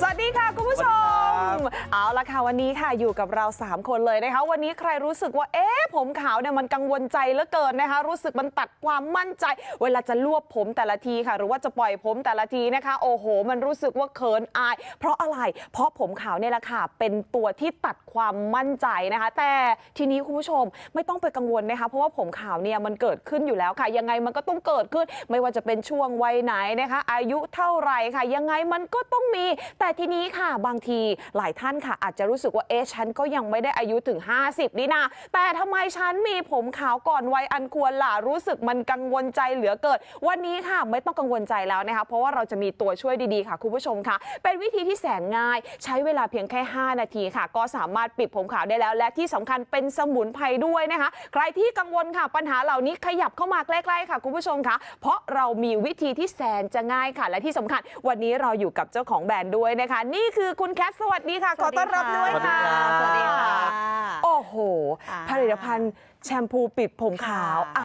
สวัสดีค่ะคุณผู้ชม เอาละค่ะวันนี้ค่ะอยู่กับเรา 3 คนเลยนะคะ วันนี้ใครรู้สึกว่าเอ๊ะผมขาวเนี่ยมันกังวลใจเหลือเกินนะคะ รู้สึกมันตัดความมั่นใจ เวลาจะรวบผมแต่ละทีค่ะ หรือว่าจะปล่อยผมแต่ละทีนะคะ โอ้โห มันรู้สึกว่าเขินอาย เพราะอะไร เพราะผมขาวเนี่ยแหละค่ะเป็นตัวที่ตัดความมั่นใจนะคะ แต่ทีนี้คุณผู้ชมไม่ต้องไปกังวลนะคะ เพราะว่าผมขาวเนี่ยมันเกิดขึ้นอยู่แล้วค่ะ ยังไงมันก็ต้องเกิดขึ้น ไม่ว่าจะเป็นช่วงวัยไหนนะคะ อายุเท่าไหร่ค่ะ ยังไงมันก็ต้องมี แต่ทีนี้ค่ะบางทีหลายท่านค่ะ อาจจะรู้สึกว่าเอ๊ะฉันก็ยังไม่ได้อายุถึง 50นี่นะแต่ทำไมฉันมีผมขาวก่อนวัยอันควรล่ะรู้สึกมันกังวลใจเหลือเกินวันนี้ค่ะไม่ต้องกังวลใจแล้วนะคะเพราะว่าเราจะมีตัวช่วยดีๆค่ะคุณผู้ชมค่ะ เป็นวิธีที่แสนง่าย ใช้เวลาเพียงแค่ 5 นาทีค่ะ ก็สามารถปิดผมขาวได้แล้ว และที่สำคัญเป็นสมุนไพรด้วยนะคะ ใครที่กังวลค่ะ ปัญหาเหล่านี้ขยับเข้ามาใกล้ๆค่ะคุณผู้ชมค่ะ เพราะเรามีวิธีที่แสนจะง่ายค่ะ และที่สำคัญวันนี้เราอยู่กับเจ้าของแบรนด์ด้วยนะคะ นี่คือคุณแคทสวัสดีค่ะ ขอต้อนรับด้วยค่ะ สวัสดีค่ะ โอ้โหค่ะผลิตภัณฑ์แชมพูปิดผมขาวค่ะ